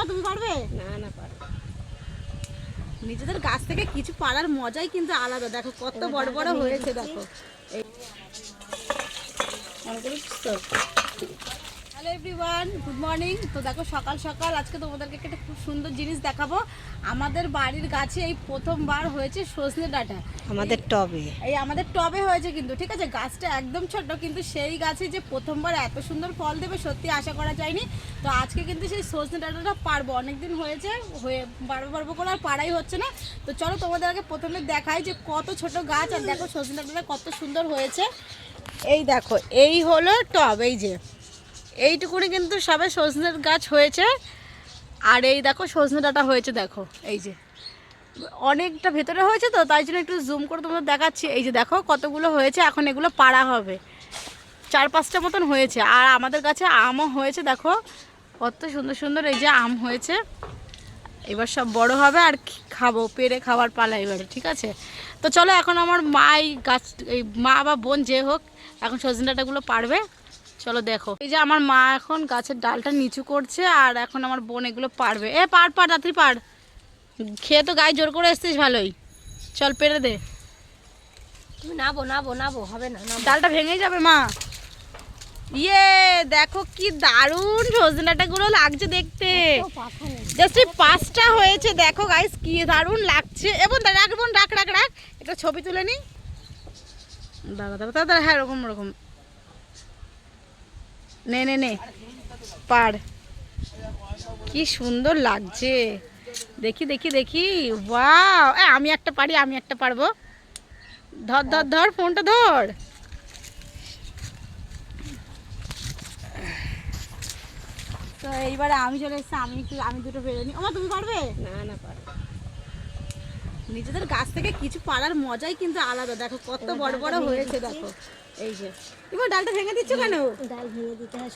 ওমা তুমি পারবে? না না পারবে। নিজেদের গাছ থেকে কিছু পাড়ার মজাই কিন্তু আলাদা। দেখো কত বড় বড় হয়েছে দেখো। হ্যালো এভরিওয়ান গুড মর্নিং তো দেখো সকাল সকাল আজকে তোমাদেরকে একটা খুব সুন্দর জিনিস দেখাবো। আমাদের বাড়ির গাছে এই প্রথমবার হয়েছে সজনে ডাঁটা। আমাদের টবে। এই আমাদের টবে হয়েছে কিন্তু ঠিক আছে? গাছটা একদম ছোট কিন্তু সেই গাছে যে প্রথমবার এত সুন্দর ফল দেবে সত্যি আশা করা যায়নি। তো আজকে কিন্তু সেই সজনে ডাঁটাটা পারব। অনেকদিন হয়েছে হয়ে পারব পারব করে আর পাড়াই হচ্ছে না। তো চলো তোমাদের আগে প্রথমে দেখাই যে কত ছোট গাছ আর দেখো সজনে ডাঁটাটা কত সুন্দর হয়েছে। এই দেখো এই হলো টব এই যে। এইটুকুনি কিন্তু সবে সজনের গাছ হয়েছে। আর এই দেখো, সজনে ডাঁটা হয়েছে, দেখো, এই যে। অনেকটা ভেতরে হয়েছে তো, তাই জন্য একটু জুম করে তোমাদের দেখাচ্ছি। এই যে দেখো, কতগুলো হয়েছে, এখন এগুলো পাড়া হবে। চার পাঁচটা মতন হয়েছে, আর আমাদের কাছে আমও হয়েছে, দেখো। কত সুন্দর সুন্দর এই যে আম হয়েছে। এবার সব বড় হবে, আর খাব, পেরে খাবার পালা এবারে, ঠিক আছে? তো চলো, এখন আমার মা এই গাছ, এই মা বা বোন যে হোক, এখন সজনে ডাঁটাগুলো পারবে চলো দেখো। এই যে আমার মা এখন গাছের ডালটা নিচু করছে আর এখন আমার বোন এগুলো পারবে এ পার পার রাত্রি পার খেয়ে তো গায়ে জোর করে এসছিস ভালোই। চল পেরে দে। তুমি নাবো নাবো নাবো হবে না। ডালটা ভেঙে যাবে মা। ইয়ে দেখো কি দারুণ সজনাটা গুলো লাগছে দেখতে। জাস্ট এই পাঁচটা হয়েছে দেখো গাইস কি দারুণ লাগছে। এবং রাখ বোন রাখ রাখ রাখ। একটা ছবি তুলে নি। দাদা দাদা দাদা হ্যাঁ এরকম এরকম নে নে নে। পার কি সুন্দর লাগছে। দেখি দেখি দেখি। ওয়াও। এ, আমি একটা পারি আমি একটা পারব। ধর ধর ধর ফোনটা ধর। তো এইবারে আমি চলে এসেছি আমি একটু আমি দুটো পেরে নি। আমার তুমি পারবে? না না পারব। নিজেদের গাছ থেকে কিছু পাড়ার মজাই কিন্তু আলাদা। দেখো কত বড় বড় হয়েছে দেখো। এই যে এবার ডালটা ভেঙে দিচ্ছ কেন? ডাল ভেঙে দিতে হয়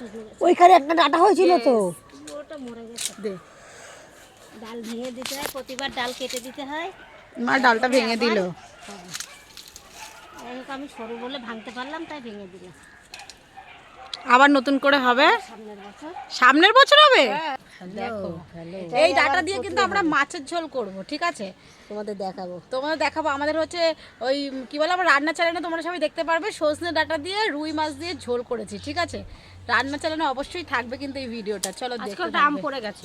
ওইখানে একটা ডাটা হয়েছিল তো। ওটা মরে গেছে। দে। ডাল ভেঙে দিতে হয় প্রতিবার ডাল কেটে দিতে হয়। মা ডালটা ভেঙে দিল। হোক আমি সরু বলে ভাঙতে পারলাম তাই ভেঙে দিলাম। আবার নতুন করে হবে? সামনের বছর হবে। এই ডাটা দিয়ে কিন্তু আমরা মাছের ঝোল করব ঠিক আছে? তোমাদের দেখাবো। তোমাদের দেখাবো। আমাদের হচ্ছে ওই কি বলে আমরা রান্না চ্যানেলে তোমরা সবাই দেখতে পারবে। সজনে ডাটা দিয়ে রুই মাছ দিয়ে ঝোল করেছি ঠিক আছে? রান্না চ্যানেলে অবশ্যই থাকবে কিন্তু এই ভিডিওটা। চলো দেখো থাকবে। পড়ে গেছে।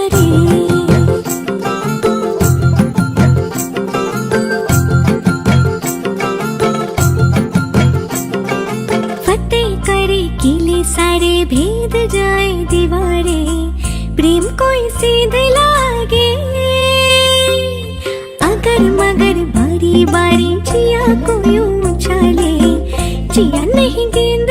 प्रेम कोई सीधे लागे। अगर मगर बारी बारी जिया को यूँ चले, जिया नहीं गेंद